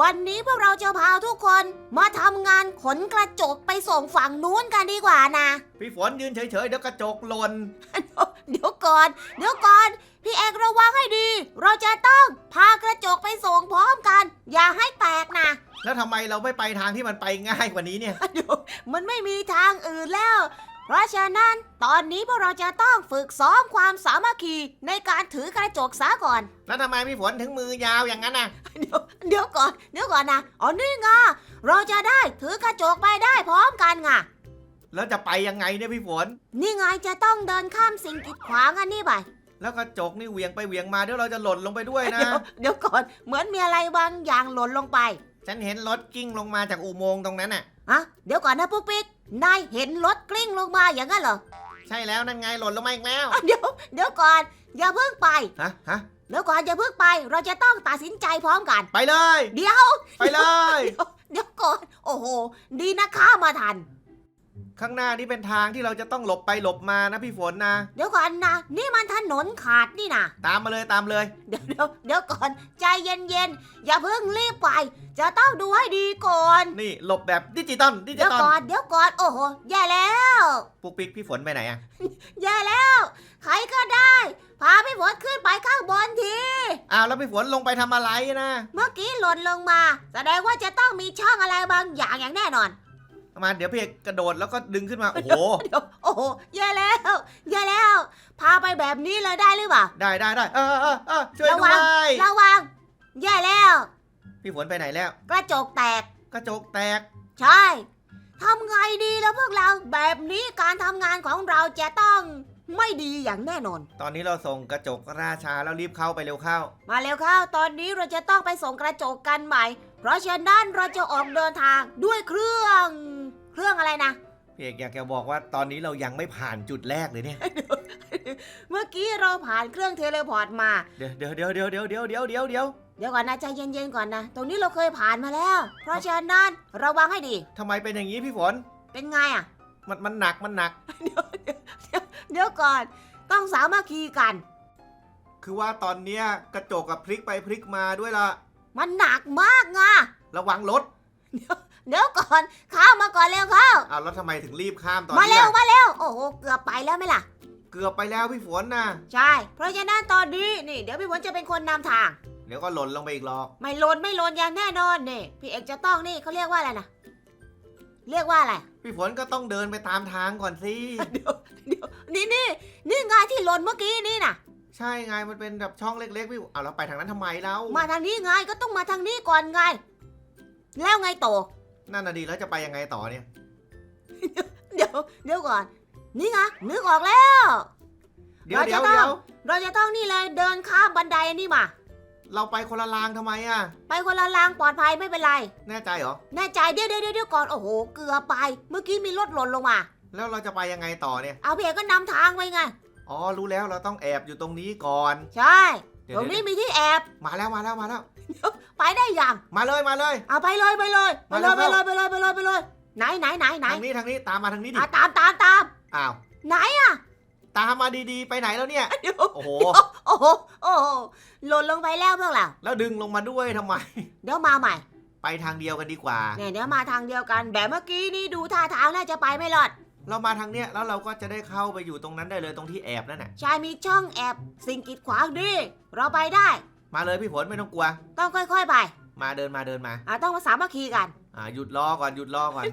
วันนี้พวกเราจะพาทุกคนมาทำงานขนกระจกไปส่งฝั่งนู้นกันดีกว่านะ พี่ฝนยืนเฉยๆเดี๋ยวกระจกหล่น เดี๋ยวก่อน เดี๋ยวก่อน พี่เอกระวังให้ดี เราจะต้องพากระจกไปส่งพร้อมกัน อย่าให้แตกนะแล้วทำไมเราไม่ไปทางที่มันไปง่ายกว่านี้เนี่ยเดี๋ยวมันไม่มีทางอื่นแล้ว เพราะฉะนั้นตอนนี้พวกเราจะต้องฝึกซ้อมความสามัคคีในการถือกระจกซะก่อน แล้วทำไมพี่ฝนถึงมือยาวอย่างนั้นน่ะ เดี๋ยวเดี๋ยวก่อนเดี๋ยวก่อนนะอ๋อนี่ไงเราจะได้ถือกระจกไปได้พร้อมกันไงแล้วจะไปยังไงเนี่ยพี่ฝน นี่ไงจะต้องเดินข้ามสิ่งกีดขวางอันนี้ไปแล้วกระจกนี่เหวียงไปเหวียงมาเดี๋ยวเราจะหล่นลงไปด้วยนะเดี๋ยวเดี๋ยวก่อนเหมือนมีอะไรบางอย่างหล่นลงไป ฉันเห็นรถกิ้งลงมาจากอุโมงค์ตรงนั้นน่ะ ฮะเดี๋ยวก่อนนะปุ๊กปิ๊กนายเห็นรถกลิ้งลงมาอย่างนั้นเหรอใช่แล้วนั่นไงหล่นลงมาอีกแล้วอะเดี๋ยวเดี๋ยวก่อนอย่าเพิ่งไป ฮะฮะเดี๋ยวก่อนอย่าเพิ่งไป เราจะต้องตัดสินใจพร้อมกัน ไปเลย เดี๋ยว ไปเลย เดี๋ยวก่อน โอ้โห ดีนะข้ามาทัน ข้างหน้านี่เป็นทางที่เราจะต้องหลบไปหลบมานะพี่ฝนนะ เดี๋ยวก่อนนะ นี่มันถนนขาดนี่นะตามมาเลยตามเลย เดี๋ยวเดี๋ยวเดี๋ยวก่อนใจเย็นๆ อย่าเพิ่งรีบไป จะต้องดูให้ดีก่อน นี่หลบแบบดิจิตอลดิจิเดี๋ยวตอลก่อนเดี๋ยวก่อนโอ้โหแย่แล้ว ปุ๊กปิ๊กพี่ฝนไปไหนอะแย่แล้ว ใครก็ได้ พาพี่ฝนขึ้นไปข้างบนที อ้าวแล้วพี่ฝนลงไปทำอะไรนะ เมื่อกี้หล่นลงมา แสดงว่าจะต้องมีช่องอะไรบางอย่างอย่างแน่นอน มาเดี๋ยวพี่เอกกระโดดแล้วก็ดึงขึ้นมาโอ้โห เดี๋ยวโอ้โหแย่แล้วแย่แล้ว พาไปแบบนี้เลยได้หรือเปล่า ได้ได้ได้เออเออเออช่วยระด้วัวงยระวัง แย่แล้ว พี่ฝนไปไหนแล้ว กระจกแตก กระจกแตกใช่ทำไงดีแล้วพวกเราแบบนี้การทำงานของเราจะต้องไม่ดีอย่างแน่นอน ตอนนี้เราส่งกระจกราชาแล้วรีบเข้าไปเร็วเข้า มาเร็วเข้าตอนนี้เราจะต้องไปส่งกระจกกันใหม่ เพราะฉะนั้นเราจะออกเดินทางด้วยเครื่องเครื่ องอะไรนะ พี่เอกอยากจะบอกว่าตอนนี้เรายังไม่ผ่านจุดแรกเลยเนี่ย เมื่อกี้เราผ่านเครื่องเทเลพอร์ตมา เดี๋ยวเดี๋ยวเดี๋ยวเดี๋ยวเดี๋ยวเดี๋ยวเดี๋ยวเดี๋ยวเดี๋ยวเดี๋ยวก่อนนะใจเย็นๆก่อนนะ ตรงนี้เราเคยผ่านมาแล้ว เพราะฉะนั้นระวังให้ดี ทำไมเป็นอย่างนี้พี่ฝน เป็นไงอะ มันมันหนักมันหนัก เดี๋ยวก่อน ต้องสามัคคีกัน คือว่าตอนเนี้ยกระจกกับพลิกไปพลิกมาด้วยล่ะมันหนักมากไงระวังรถ เดี๋ยว ก่อนข้ามมาก่อนเร็วเข้าอ้าวแล้วทำไมถึงรีบข้ามตอนมานี้เร็วล่ะมาเร็วโอ้โหเกือบไปแล้วไหมล่ะ เกือบไปแล้วพี่ฝนนะใช่ เพราะฉะนั้นตอนนี้นี่เดี๋ยวพี่ฝนจะเป็นคนนำทาง เดี๋ยวก็หล่นลงไปอีกหรอก ไม่โลนไม่โลนอย่างแน่นอนนี่พี่เอกจะต้องนี่เขาเรียกว่าอะไรนะเรียกว่าอะไรพี่ฝนก็ต้องเดินไปตามทางก่อนสิ เดี๋ยวเดี๋ยวนี่นี่นี่ไงที่หล่นเมื่อกี้นี่นะใช่ไงมันเป็นแบบช่องเล็กๆพี่เอาแล้วไปทางนั้นทำไมแล้วมาทางนี้ไงก็ต้องมาทางนี้ก่อนไง แล้วไงโต นั่นน่ะดีแล้วจะไปยังไงต่อเนี่ย เดี๋ยวเดี๋ยวก่อน นี่ไงนึกออกแล้ว เดี๋ยวเราเดี๋จะยวต้องเดี๋ยวเราจะต้องนี่เลยเดินข้ามบันไดนี่มา เราไปคนละรางทำไมอะ ไปคนละรางปลอดภัยไม่เป็นไร แน่ใจเหรอ แน่ใจเดี๋ยวเดี๋ยวเดี๋ยวก่อนโอ้โหเกือบไป เมื่อกี้มีรถหล่นลงมา แล้วเราจะไปยังไงต่อเนี่ย เอาพี่เอกก็นำทางไว้ไง อ๋อ รู้แล้วเราต้องแอบอยู่ตรงนี้ก่อน ใช่ เดี๋ยตวรงนี้เดี๋ยวมีที่แอบ มาแล้วมาแล้วมาแล้ว ไปได้ยังมาเลยมาเลย เอาไปเลยไปเลยไปเลยไปมาเลแล้ยวไปเลยไปเลยไปเลยไหนไหนไหนไหนทางนี้ทางนี้ตามมาทางนี้ดิอะตามตามตามอ้าวไหนตามมาดีๆ ไปไหนแล้วเนี่ยเดี๋ยวโอ้โหโอ้โหโอ้โหหล่นลงไปแล้วพวกเราแล้วดึงลงมาด้วยทำไม เดี๋ยวมาใหม่ ไปทางเดียวกันดีกว่าเนี่ยเดี๋ยวมาทางเดียวกัน แบบเมื่อกี้นี่ดูท่าทางน่าจะไปไม่รอด เรามาทางเนี้ยแล้วเราก็จะได้เข้าไปอยู่ตรงนั้นได้เลยตรงที่แอบนั่นน่ะชายมีช่องแอบ สิ่งกีดขวางดิเราไปได้ มาเลยพี่ฝนไม่ต้องกลัว ต้องค่อยๆไปมาเดินมาเดินมาอะต้องมาสามัคคีกันอ่าหยุดรอก่อนหยุดรอก่อน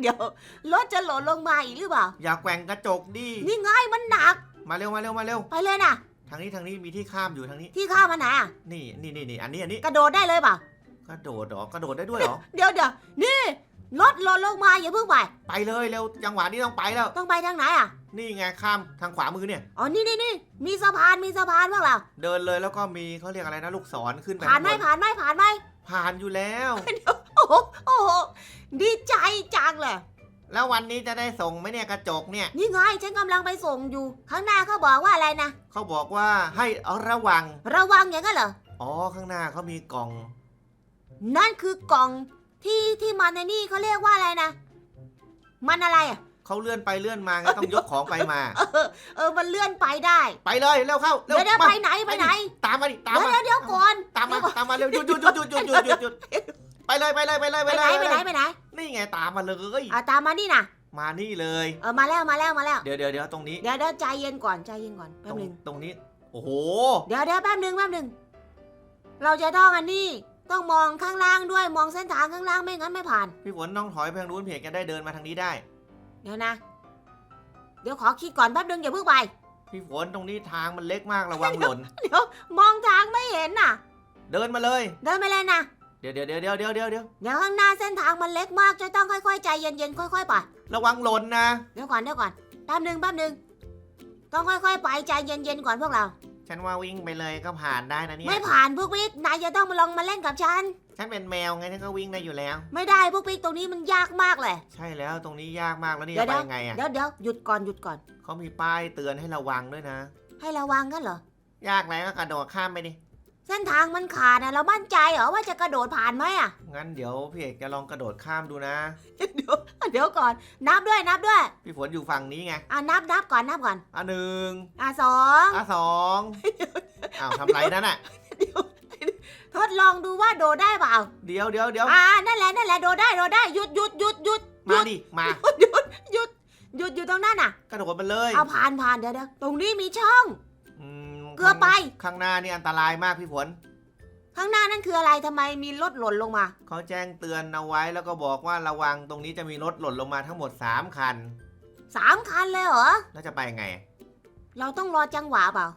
เดี๋ยวรถจะหล่นลงมาอีกหรือเปล่า อย่าแกว่งกระจกดินี่ไงมันหนัก มาเร็วมาเร็วมาเร็ว ไปเลยนะทางนี้ทางนี้มีที่ข้ามอยู่ทางนี้ ที่ข้ามมันไหนอะนี่นี่นี่นี่อันนี้อันนี้กระโดดได้เลยเปล่ากระโดดเหรอกระโดดได้ด้วยเหรอ เดี๋ยวเดี๋ยวนี่ รถหล่นลงมาอย่าเพิ่งไปไปเลยเร็วจังหวะนี้ต้องไปแล้ว ต้องไปทางไหนอะ นี่ไงข้ามทางขวามือเนี่ย อ๋อ นี่นี่นี่มีสะพานมีสะพานพวกเราเดินเลยแล้วก็มีเขาเรียกอะไรนะลูกศรขึ้นไปผ่านไหมข้างบผ่านไหมผ่านไหมผ่านอยู่แล้ว โอ้โหโอ้โหดีใจจังเลยแล้ววันนี้จะได้ส่งไหมเนี่ยกระจกเนี่ย นี่ไงฉันกำลังไปส่งอยู่ ข้างหน้าเขาบอกว่าอะไรนะเขาบอกว่าให้ระวัง ระวังอย่างนั้นเหรอ อ๋อข้างหน้าเขามีกล่อง นั่นคือกล่อง ที่ที่มันในนี่เขาเรียกว่าอะไรนะ มันอะไรอะ เขาเลื่อนไปเลื่อนมาไงต้องยกของไปมา เออ เออ มันเลื่อนไปได้ ไปเลยเร็วเข้าเร็เดี๋ยวเดี๋ยวมาไปไหนไปไหน ตามมาดิตามเดี๋ยวมาเดี๋ยวเดี๋ยวก่อนตามมาตามมาเร็วหยุดหยุดหยุดหยุดหยุดหยุดหยุดหยุดไปเลยไปเลยไปเลยไปไปไหเลนยไปไหนไปไหนนี่ไงตามมาเลยอะตามมานี่นะมานี่เลย เออมาแล้วมาแล้วมาแล้ว เดี๋ยวเดี๋ยวเดี๋ยวตรงนี้เดี๋ยวเดี๋ยวใจเย็นก่อนใจเย็นก่อนตแป๊รบงหนึง ตรงนี้ โอ้โห เดี๋ยวเดี๋ยวแป๊บหนึงแป๊บหนึง เราจะต้องอันนี้ ต้องมองข้างล่างด้วยมองเส้นทางข้างล่างไม่งั้นไม่ผ่าน พี่ฝนต้องถอยไปทางนู้นเพียงจะได้เดินมาทางนี้ได้ เดี๋ยวนะ เดี๋ยวขอคิดก่อนแป๊บหนึงอย่าเพิ่งไป พี่ฝนตรงนี้ทางมันเล็กมากระวังหล่น เดี๋ยวมองทางไม่เห็นน่ะ เดินมาเลย เดินไปเลยนะเดี๋ยวเดี๋ยวเดี๋ยวเดี๋ยวเดี๋ยวเดี๋ยวเดี๋ยวเดี๋ยวข้างหน้าเส้นทางมันเล็กมากจะต้องค่อยๆใจเย็นๆค่อยๆไประวังหล่นนะ เดี๋ยวก่อนเดี๋ยวก่อนแป๊บหนึงแป๊บหนึงต้องค่อยๆไปใจเย็นๆก่อนพวกเรา ฉันว่าวิ่งไปเลยก็ผ่านได้นะเนี่ย ไม่ผ่านพวกปิ๊กนายจะต้องมาลองมาเล่นกับฉัน ฉันเป็นแมวไงฉันก็วิ่งได้อยู่แล้ว ไม่ได้พวกปิ๊กตรงนี้มันยากมากเลย ใช่แล้วตรงนี้ยากมากแล้วนี่เดี๋ยจะวไปยังไงอะเดี๋ยวเดี๋ยวหยุดก่อนหยุดก่อน เขามีป้ายเตือนให้ระวังด้วยนะ ให้ระวังกันเหรอ ยากแล้วก็กระโดดข้ามไปดิ เส้นทางมันขาดนะเรามั่นใจเหรอว่าจะกระโดดผ่านไหมอะ งั้นเดี๋ยวพี่เอกจะลองกระโดดข้ามดูนะ เดี๋ยวเดี๋ยวก่อน นับด้วยนับด้วย พี่ฝนอยู่ฝั่งนี้ไง อะนับนับก่อนนับก่อน อะหนึ่งอะสองอะสองอ้าวทำไรนั่นน่ะทดลองดูว่าโดดได้เปล่า เดี๋ยวเดี๋ยวเดี๋ยวอ่านั่นแหละนั่นแหละโดดได้โดดได้หยุดหยุดหยุดหยุดมาดิมาหยุดหยุดหยุดอยู่ตรงนั้นน่ะ กระโดดมาเลย เอาผ่านผ่านเดี๋ยวเดี๋ยวตรงนี้มีช่องอืม เกือบไป ข้างหน้านี่อันตรายมากพี่ฝน ข้างหน้านั่นคืออะไรทำไมมีรถหล่นลงมา เขาแจ้งเตือนเอาไว้แล้วก็บอกว่าระวังตรงนี้จะมีรถหล่นลงมาทั้งหมด 3 คัน สามคันเลยเหรอ แล้วจะไปยังไง เราต้องรอจังหวะเปล่า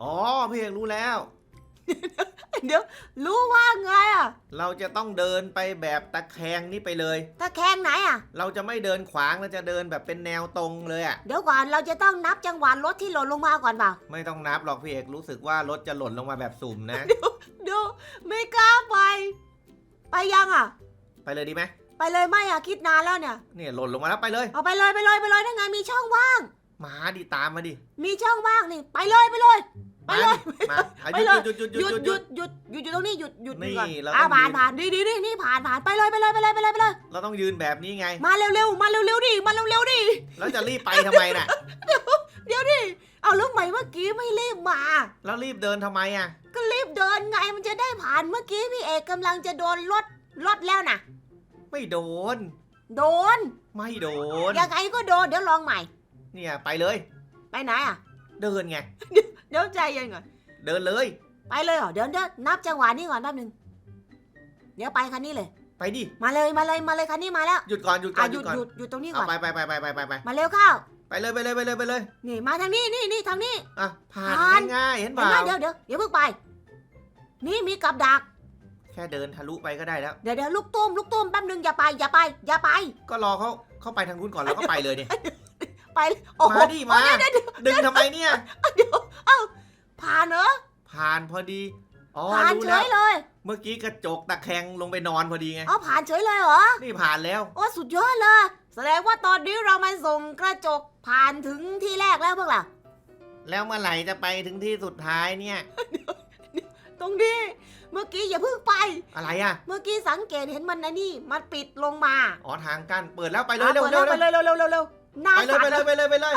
อ๋อพี่เอกรู้แล้ว เดี๋ยวรู้ว่าไงอะ เราจะต้องเดินไปแบบตะแคงนี่ไปเลย ตะแคงไหนอะ เราจะไม่เดินขวางเราจะเดินแบบเป็นแนวตรงเลยอะ่ะ เดี๋ยวก่อนเราจะต้องนับจังหวะรถที่หล่นลงมาก่อนเปล่า ไม่ต้องนับหรอกพี่เอกรู้สึกว่ารถจะหล่นลงมาแบบสุ่มนะเดี๋ยวไม่กล้าไป ไปยังอะ ไปเลยดีไหมไปเลยไม่อะคิดนานแล้วเนี่ย เนี่ยหล่นลงมาแล้วไปเลย เอาไปเลยไปเลยไปเลยนั่นไงมีช่องว่าง มาดิตามมาดิ มีช่องว่างนี่ไปเลยไปเลย ไปมาเลยดิมาอะไปหเลยยุดหยุดหยุดหหยุยุดดหหยุยุดดหยุดหยุดอยู่ตรงนี้หยุดหยุดนี่ก่อนเราอ่าต้องผ่านยืนผ่านดีดีดีนี่ผ่านผ่านไปเลยไปเลยไปเลยไปเลยไปเลย เราต้องยืนแบบนี้ไง มาเร็วๆมาเร็วๆดิมาเร็วๆดิแล้วจะรีบไปทำไมน่ะ เดี๋ยวดิเอาแล้วไหมเมื่อกี้ไม่รีบมา แล้วรีบเดินทำไมอะ ก็รีบเดินไงมันจะได้ผ่านเมื่อกี้พี่เอกกำลังจะโดนรถรถแล้วนะไม่โดน โดนไม่โดน ยังไงก็โดนเดี๋ยวลองใหม่ เนี่ยไปเลย ไปไหนอะ เดินไง เดี๋ยวใจเย็นก่อน เดินเลย ไปเลยเหรอ เดี๋ยวเดี๋ยวนับจังหวะนี้ก่อนแป๊บนึง เดี๋ยวไปคันนี้เลย ไปดิ มาเลยมาเลยมาเลยคันนี้มาแล้วหยุดก่อนหยุดก่อะอนหหยุยุดดก่อนหยุดหยุดตรงนี้ก่เอาอน ไปไปไปไปไปไปไปมาเร็วเข้า ไปเลยไปเลยไปเลยไปเลยนี่มาทางนี้นี่นี่ทางนี้ อะผ่าผ่าน นง่ายๆเห็นเปเห็นล่าไหมเดี๋ยวเดี๋ยวเดี๋ยวเพิ่งไป นี่มีกับดัก แค่เดินทะลุไปก็ได้แล้ว เดี๋ยวเดี๋ยวลูกตุ้มลูกตุ้มแป๊บนึงอย่าไปอย่าไปอย่าไป ก็รอเขาเข้าไปทางนู้นก่อนแล้วก็ไปเลยเนี่ย ไปโอ้โหมาดิมาโอ้เดี๋ยวเดี๋ยวดึงทำไมเนี่ย เดี๋ยวเอ้าผ่านเหรอผ่านพอดี อ๋อผ่านรู้เฉแล้วยเลยเมื่อกี้กระจกตะแคงลงไปนอนพอดีไง เอาผ่านเฉยเลยเหรอ นี่ผ่านแล้ว โอ้สุดยอดเลย แสดงว่าตอนนี้เรามาส่งกระจกผ่านถึงที่แรกแล้วพวกเราแล้วเมื่อไหร่จะไปถึงที่สุดท้ายเนี่ย ตรงนี้ เมื่อกี้อย่าเพิ่งไป อะไรอะ เมื่อกี้สังเกตเห็นมันนะนี่ มันปิดลงมาอ๋อทางกั้นเปิดแล้วไปเลยอาเร็วปิดเร็วไปเร็วเลยเร็วเร็วเร็ว หน้าไปเลยสั่นไปเลยไปเลยไปเลย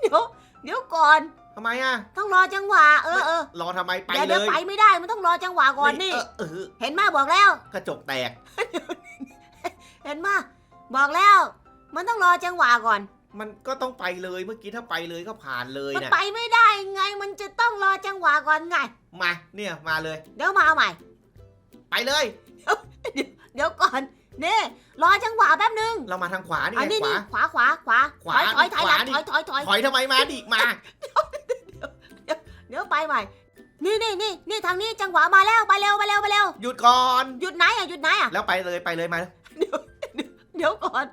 เดี๋ยวเดี๋ยวก่อน ทำไมอะ ต้องรอจังหวะเออเออรอทำไมไปเดี๋ยวเลเดี๋ยวยไปไม่ได้มันต้องรอจังหวะก่อนนี่ เออเออเห็นมาบอกแล้ว กระจกแตก เห็นมาบอกแล้ว มันต้องรอจังหวะก่อน มันก็ต้องไปเลยเมื่อกี้ถ้าไปเลยก็ผ่านเลยมันนะไปไม่ได้ไงมันจะต้องรอจังหวะก่อนไง มาเนี่ยมาเลย เดี๋ยวมาเอาใหม่ ไปเลย เดี๋ยวก่อน นี่รอจังหวะแป๊บนึงเรามาทางขวานี่อันไงนี้ขนี่วา ขวาขวาขวาขวาถอยถอยถอยหลังขวาดิถอยถอยถอยถอยทำไมมาดิมา เดี๋ยวไปใหม่นี่นี่นี่นี่ทางนี้จังหวะมาแล้วไปเร็วไปเร็วไปเร็วหยุดก่อน หยุดไหนอะหยุดไหนอะแล้วไปเลยไปเลยมา เดี๋ยวก่อน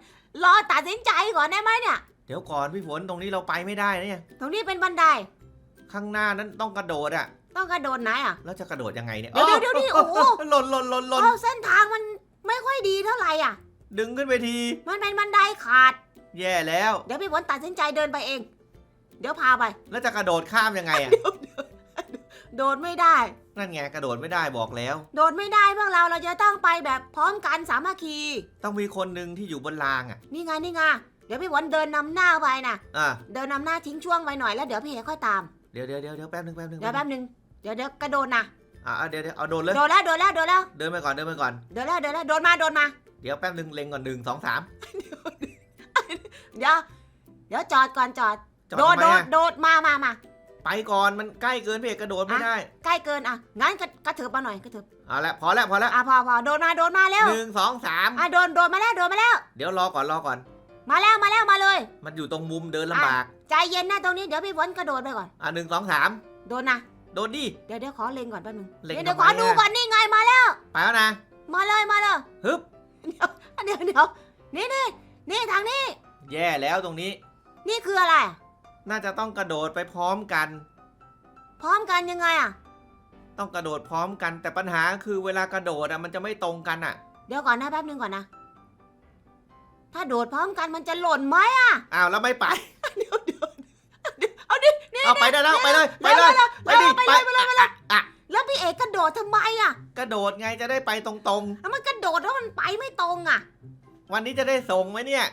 รอตัดสินใจก่อนได้ไหมเนี่ย เดี๋ยวก่อนพี่ฝนตรงนี้เราไปไม่ได้นะเนี่ย ตรงนี้เป็นบันไดข้างหน้านั้นต้องกระโดดอะ ต้องกระโดดไหนอะแล้วจะกระโดดยังไงเนี่ยเดี๋ยวเดี๋ยวเดี๋ยวดิโอ้โห หล่นหล่นหล่นหล่นโอ้เส้นทางมัน ไม่ค่อยดีเท่าไหร่อะ ดึงขึ้นไปที มันเป็นบันไดขาด แย่แล้ว เดี๋ยวพี่ฝนตัดสินใจเดินไปเอง เดี๋ยวพาไป แล้วจะกระโดดข้ามยังไงอะ โดดไม่ได้ นั่นไงกระโดดไม่ได้บอกแล้ว โดดไม่ได้พวกเราเราจะต้องไปแบบพร้อมกันสามัคคี ต้องมีคนหนึ่งที่อยู่บนรางอะ นี่ไงนี่ไงเดี๋ยวพี่ฝนเดินนำหน้าไปนะอะเดินนำหน้าทิ้งช่วงไว้หน่อยแล้วเดี๋ยวพี่เอกค่อยตาม เดี๋ยวเดี๋ยวเดี๋ยวเดี๋ยวแป๊บนึงแป๊บนึงเดี๋ยวแป๊บนึงเดี๋ยวเดี๋ยวกระโดดนะ อะอะเดี๋ยวเดี๋ยวเอาโดนเลย โดดแล้วโดดแล้วโดดแล้วเดินไปก่อนเดินไปก่อน โดดแล้วโดดแล้วโดดมาโดดมา เดี๋ยวแป๊บนึงเล็งก่อนหนึ่งสองสามเดี๋ยวเดี๋ยวจอดก่อนจอด จอดโดดทำไมโดดอะโดดมามามาไปก่อนมันใกล้เกินพี่เอกกระโดดไม่ได้ ใกล้เกินอะงั้นกระกระเถิบมาหน่อยกระเถิบเอาละพอแล้วพอแล้วอะพอพอโดดมาโดดมาเร็วหนึ่งสองสามอะโดดโดดมาแล้วโดดมาแล้ว เดี๋ยวรอก่อนรอก่อน มาแล้วมาแล้วมาเลย มันอยู่ตรงมุมเดินลำบาก ใจเย็นนะตรงนี้เดี๋ยวพี่ฝนกระโดดไปก่อนอะหนึ่งสองสามโดดนะ โดนดิ เดี๋ยวเดี๋ยวขอเล็งก่อนแป๊บนึงเล็งเดี๋ยวเดี๋ยวทำขไมอดูอะก่อนนี่ไงมาแล้ว ไปแล้วนะ มาเลยมาเลยฮึบ เดี๋ยวเดี๋ยวนี่นี่นี่ทางนี้แย่แล้วตรงนี้ นี่คืออะไร น่าจะต้องกระโดดไปพร้อมกัน พร้อมกันยังไงอะ ต้องกระโดดพร้อมกัน แต่ปัญหาคือเวลากระโดดอะมันจะไม่ตรงกันอะเดี๋ยวก่อนนะแป๊บนึงก่อนนะ ถ้าโดดพร้อมกันมันจะหล่นไหมอะอ้าวแล้วไม่ไปเอาดินี่ เอาไปได้แล้วไปเลยไปเลยไปดิไปเลยไปเลยไปเลยอะอะแล้วพี่เอกกระโดดทำไมอะกระโดดไงจะได้ไปตรงแล้วมันกระโดดแล้วมันไปไม่ตรงอะๆ วันนี้จะได้ส่งไหมเนี่ย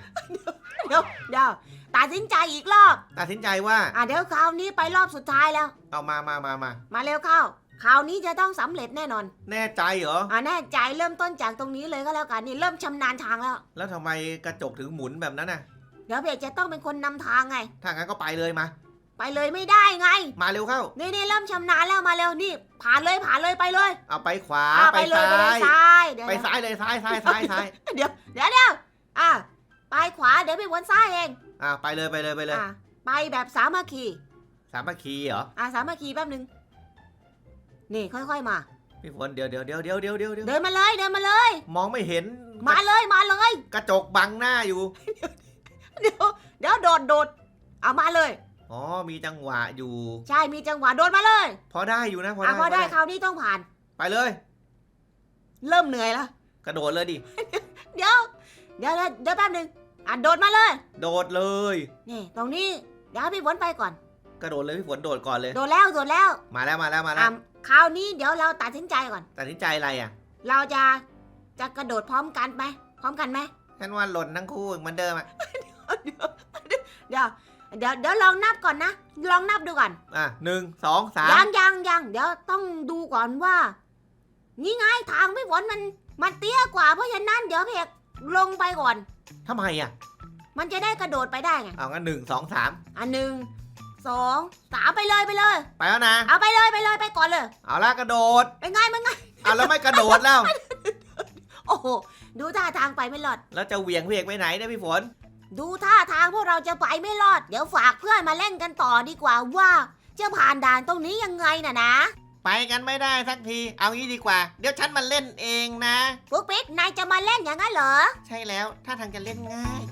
เดี๋ยวเดี๋ยวตัดสินใจอีกรอบตัดสินใจว่าอะเดี๋ยวคราวนี้ไปรอบสุดท้ายแล้ว เอามามามามามาเร็วเข้า คราวนี้จะต้องสำเร็จแน่นอนแน่ใจเหรออะแน่ใจเริ่มต้นจากตรงนี้เลยก็แล้วกันนี่เริ่มชำนาญทางแล้ว แล้วทำไมกระจกถึงหมุนแบบนั้นน่ะเดี๋ยวพี่เอกจะต้องเป็นคนนำทางไงถ้างั้นก็ไปเลยมา ไปเลยไม่ได้ไง มาเร็วเข้านี่นี่เริ่มชำนาญแล้วมาเร็วนี่ ผ่านเลยผ่านเลยไปเลยเอาไปขวาอะไปไปเลยซ้าไปเลยยซ้ายเดี๋ยวไปซ้ายเลยซ้ายซ้ายซ้ายซ้ายเดี๋ยวเดี๋ยวเดี๋ยวอะไปขวาเดี๋ยวไปวนซ้ายเองอะไปเลยไปเลยไปเลยอะไปแบบสามัคคีสามัคคีเหรออะสามัคคีแป๊บนึงนี่ค่อยๆมา พี่ฝนเดี๋ยวเดี๋ยวเดี๋ยวเดี๋ยวเดี๋ยวเดี๋ยวเดี๋ยวเดินมาเลยเดินมาเลย มองไม่เห็นมาเลยมาเลย กระจกบังหน้าอยู่ เดี๋ยวเดี๋ยวโดดโดดเอามาเลย อ๋อ มีจังหวะอยู่ ใช่มีจังหวะโดดมาเลยพอได้อยู่นะ พออะได้พอได้คราวนี้ต้องผ่าน ไปเลย เริ่มเหนื่อยแล้วกระโดดเลยดิ เดี๋ยว เดี๋ยวเดี๋ยวเดี๋ยวแป๊บนึงอะโดดมาเลย โดดเลย นี่ ตรงนี้เดี๋ยวให้พี่ฝนไปก่อน กระโดดเลยพี่ฝนโดดก่อนเลย โดดแล้วโดดแล้ว มาแล้วมาแล้วมาแล้อะวคราวนี้เดี๋ยวเราตัดสินใจก่อน ตัดสินใจอะไรอะ เราจะจะกระโดดพร้อมกันไหมพร้อมกันไหมฉันว่าหล่นทั้งคู่เหมือนเดิมอะเดี๋ยวเดี๋ยว เดี๋ยวลองนับก่อนนะ ลองนับดูก่อน อะหนึ่งสองสามยังยังยังเดี๋ยวต้องดูก่อนว่า นี่ไงทางพี่ฝนมัน มันเตี้ยกว่าเพราะฉะนั้นเดี๋ยวเพกลงไปก่อน ทำไมอะมันจะได้กระโดดไปได้ไง เอางั้นหนึ่งสองสามอันหนึ่งสองสามไปเลยไปเลย ไปแล้วนะ เอาไปเลยไปเลยไปก่อนเลย เอาละกระโดดเป็นไงเป็นไงเอาแล้วไม่กระโดดแล้ว โอ้โหดูท่าทางไปไม่รอด แล้วจะเหวี่ยงพี่เอกไปไหนเนี่ยพี่ฝน ดูท่าทางพวกเราจะไปไม่รอด เดี๋ยวฝากเพื่อนมาเล่นกันต่อดีกว่าว่า จะผ่านด่านตรงนี้ยังไงน่ะนะ ไปกันไม่ได้สักที เอางี้ดีกว่า เดี๋ยวฉันมาเล่นเองนะ ปุ๊กปิ๊กนายจะมาเล่นอย่างนั้นเหรอ ใช่แล้ว ถ้าทางจะเล่นง่าย